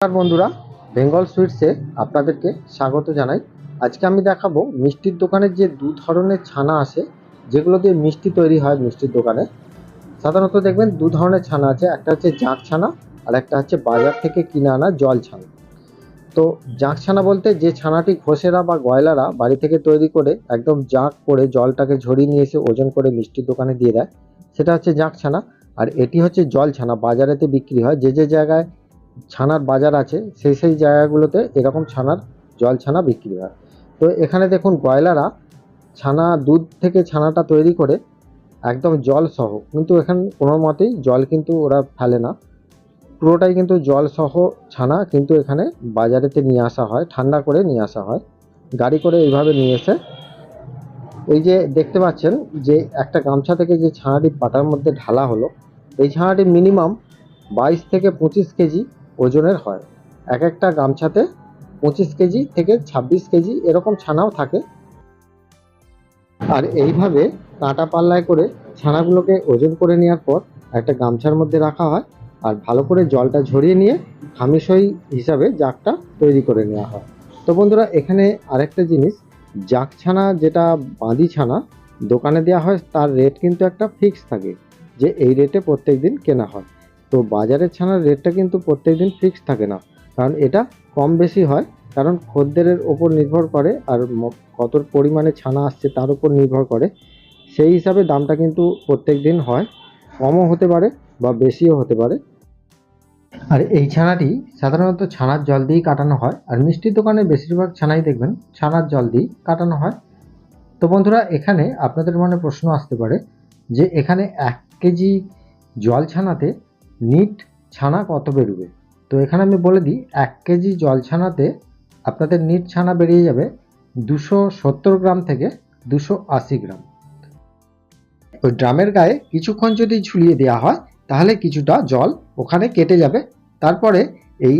নমস্কার বন্ধুরা, বেঙ্গল সুইটসে আপনাদেরকে স্বাগত জানাই। আজকে আমি দেখাবো মিষ্টির দোকানের যে দু ধরনের ছানা আছে, যেগুলো দিয়ে মিষ্টি তৈরি হয় মিষ্টির দোকানে। সাধারণত দেখবেন দু ধরনের ছানা আছে, একটা হচ্ছে জাঁক ছানা আর একটা হচ্ছে বাজার থেকে কিনে আনা জল ছানা। তো জাঁক ছানা বলতে যে ছানাটি ঘোষেরা বা গয়লারা বাড়ি থেকে তৈরি করে একদম জাঁক করে জলটাকে ঝরিয়ে নিয়ে এসে ওজন করে মিষ্টির দোকানে দিয়ে দেয়, সেটা হচ্ছে জাঁক ছানা। আর এটি হচ্ছে জল ছানা, বাজারেতে বিক্রি হয়। যে যে জায়গায় ছানার বাজার আছে, সেই সেই জায়গাগুলোতে এরকম ছানার জল ছানা বিক্রি হয়। তো এখানে দেখুন গয়লারা ছানা, দুধ থেকে ছানাটা তৈরি করে একদম জল সহ, কিন্তু এখানে কোনো মতেই জল কিন্তু ওরা ফেলে না। পুরোটাই কিন্তু জল সহ ছানা কিন্তু এখানে বাজারেতে নিয়ে আসা হয়, ঠান্ডা করে নিয়ে আসা হয়, গাড়ি করে এইভাবে নিয়ে এসে। এই যে দেখতে পাচ্ছেন যে একটা গামছা থেকে যে ছানাটি পাটার মধ্যে ঢালা হলো, এই ছানাটি মিনিমাম বাইশ থেকে পঁচিশ কেজি ওজনের হয়। এক একটা গামছাতে পঁচিশ কেজি থেকে ছাব্বিশ কেজি এরকম ছানাও থাকে। আর এইভাবে কাঁটা পাল্লায় করে ছানাগুলোকে ওজন করে নেওয়ার পর একটা গামছার মধ্যে রাখা হয় আর ভালো করে জলটা ঝরিয়ে নিয়ে হামিসই হিসাবে জাগটা তৈরি করে নেওয়া হয়। তো বন্ধুরা, এখানে আরেকটা জিনিস জাগ ছানা যেটা বাঁধি ছানা, দোকানে দেওয়া হয়, তার রেট কিন্তু একটা ফিক্স থাকে, যে এই রেটে প্রত্যেক দিন কেনা হয়। তো বাজারের ছানার রেটটা কিন্তু প্রত্যেক দিন ফিক্স থাকে না। কারণ এটা কম বেশি হয়, কারণ খদ্দেরের ওপর নির্ভর করে আর কত পরিমাণে ছানা আসছে তার উপর নির্ভর করে। সেই হিসাবে দামটা কিন্তু প্রত্যেক দিন হয়, কমও হতে পারে বা বেশিও হতে পারে। আর এই ছানাটি সাধারণত ছানার জল দিয়েই কাটানো হয়, আর মিষ্টির দোকানে বেশিরভাগ ছানাই দেখবেন ছানার জল দিয়েই কাটানো হয়। তো বন্ধুরা, এখানে আপনাদের মনে প্রশ্ন আসতে পারে যে এখানে এক কেজি জল ছানাতে নিট ছানা কত বেরোবে? তো এখানে আমি বলে দিই, এক কেজি জল ছানাতে আপনাদের নিট ছানা বেরিয়ে যাবে দুশো সত্তর গ্রাম থেকে দুশো আশি গ্রাম। ওই ড্রামের গায়ে কিছুক্ষণ যদি ঝুলিয়ে দেওয়া হয়, তাহলে কিছুটা জল ওখানে কেটে যাবে। তারপরে এই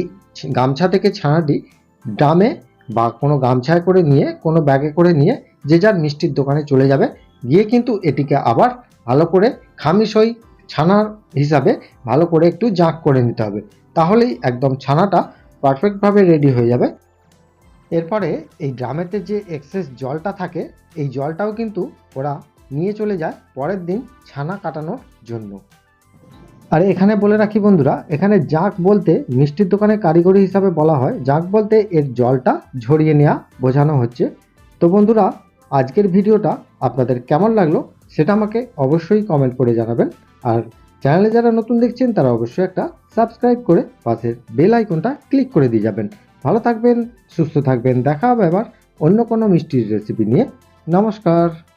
গামছা থেকে ছানাটি ড্রামে বা কোনো গামছায় করে নিয়ে, কোনো ব্যাগে করে নিয়ে যে যার মিষ্টির দোকানে চলে যাবে। গিয়ে কিন্তু এটিকে আবার ভালো করে খামিসই ছানার হিসাবে ভালো করে একটু জাঁক করে নিতে হবে। তাহলেই একদম ছানাটা পারফেক্টভাবে রেডি হয়ে যাবে। এরপরে এই ড্রামেতে যে এক্সেস জলটা থাকে, এই জলটাও কিন্তু ওরা নিয়ে চলে যায় পরের দিন ছানা কাটানোর জন্য। আর এখানে বলে রাখি বন্ধুরা, এখানে জাঁক বলতে মিষ্টির দোকানে কারিগরি হিসাবে বলা হয়। জাঁক বলতে এর জলটা ঝরিয়ে নেওয়া বোঝানো হচ্ছে। তো বন্ধুরা, আজকের ভিডিওটা আপনাদের কেমন লাগল সেটা আমাকে অবশ্যই কমেন্ট করে জানাবেন। আর চ্যানেলে যারা নতুন দেখছেন, তারা অবশ্যই একটা সাবস্ক্রাইব করে পাশের বেল আইকনটা ক্লিক করে দিয়ে যাবেন। ভালো থাকবেন, সুস্থ থাকবেন। দেখা হবে আবার অন্য কোনো মিষ্টির রেসিপি নিয়ে। নমস্কার।